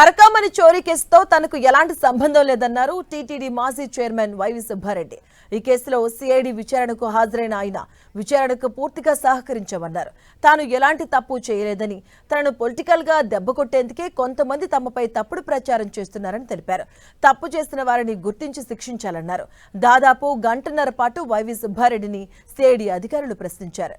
పరకామణి చోరీ కేసుతో తనకు ఎలాంటి సంబంధం లేదన్నారు టీటీడీ మాజీ చైర్మన్ వైవి సుబ్బారెడ్డి. ఈ కేసులో సిఐడి విచారణకు హాజరైన ఆయన విచారణకు పూర్తిగా సహకరించమన్నారు. తాను ఎలాంటి తప్పు చేయలేదని తనను పొలిటికల్గా దెబ్బకొట్టేందుకే కొంతమంది తమపై తప్పుడు ప్రచారం చేస్తున్నారని తెలిపారు. తప్పు చేసిన వారిని గుర్తించి శిక్షించాలన్నారు. దాదాపు గంటన్నర పాటు వైవి సుబ్బారెడ్డిని సిఐడి అధికారులు ప్రశ్నించారు.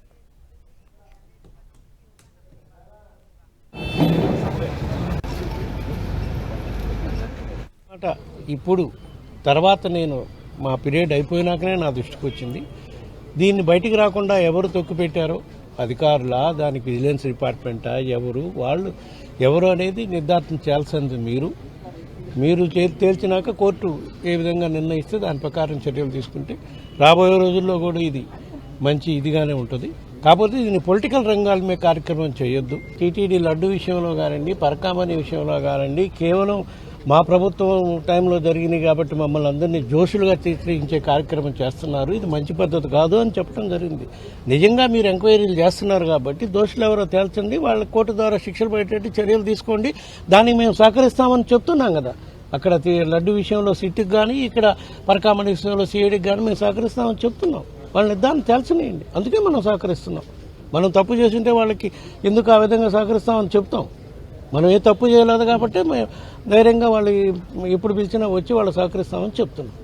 మాట ఇప్పుడు తర్వాత నేను మా పీరియడ్ అయిపోయినాకనే నా దృష్టికి వచ్చింది. దీన్ని బయటికి రాకుండా ఎవరు తొక్కిపెట్టారో అధికారులా దానికి విజిలెన్స్ డిపార్ట్మెంటా ఎవరు వాళ్ళు ఎవరు అనేది నిర్ధారించాల్సింది మీరు. మీరు తేల్చినాక కోర్టు ఏ విధంగా నిర్ణయిస్తే దాని ప్రకారం చర్యలు తీసుకుంటే రాబోయే రోజుల్లో కూడా ఇది మంచి ఇదిగానే ఉంటుంది. కాకపోతే దీన్ని పొలిటికల్ రంగాల మీద కార్యక్రమం చేయొద్దు. టీటీడీ లడ్డు విషయంలో కానివ్వండి పరకామణి విషయంలో కానివ్వండి కేవలం మా ప్రభుత్వం టైంలో జరిగినాయి కాబట్టి మమ్మల్ని అందరినీ జోషులుగా చిత్రించే కార్యక్రమం చేస్తున్నారు. ఇది మంచి పద్ధతి కాదు అని చెప్పడం జరిగింది. నిజంగా మీరు ఎంక్వైరీలు చేస్తున్నారు కాబట్టి దోషులు ఎవరో తేల్చండి వాళ్ళ కోర్టు ద్వారా శిక్షలు పడేటట్టు చర్యలు తీసుకోండి దానికి మేము సహకరిస్తామని చెప్తున్నాం కదా. అక్కడ లడ్డు విషయంలో సిట్కి కానీ ఇక్కడ పరకామణి విషయంలో సిఐడికి కానీ మేము సహకరిస్తామని చెప్తున్నాం. వాళ్ళని దాన్ని తేల్చనియండి. అందుకే మనం సహకరిస్తున్నాం. మనం తప్పు చేసింటే వాళ్ళకి ఎందుకు ఆ విధంగా సహకరిస్తామని చెప్తాం. మనం ఏ తప్పు చేయలేదు కాబట్టి మేము ధైర్యంగా వాళ్ళు ఎప్పుడు పిలిచినా వచ్చి వాళ్ళు సహకరిస్తామని చెప్తున్నాం.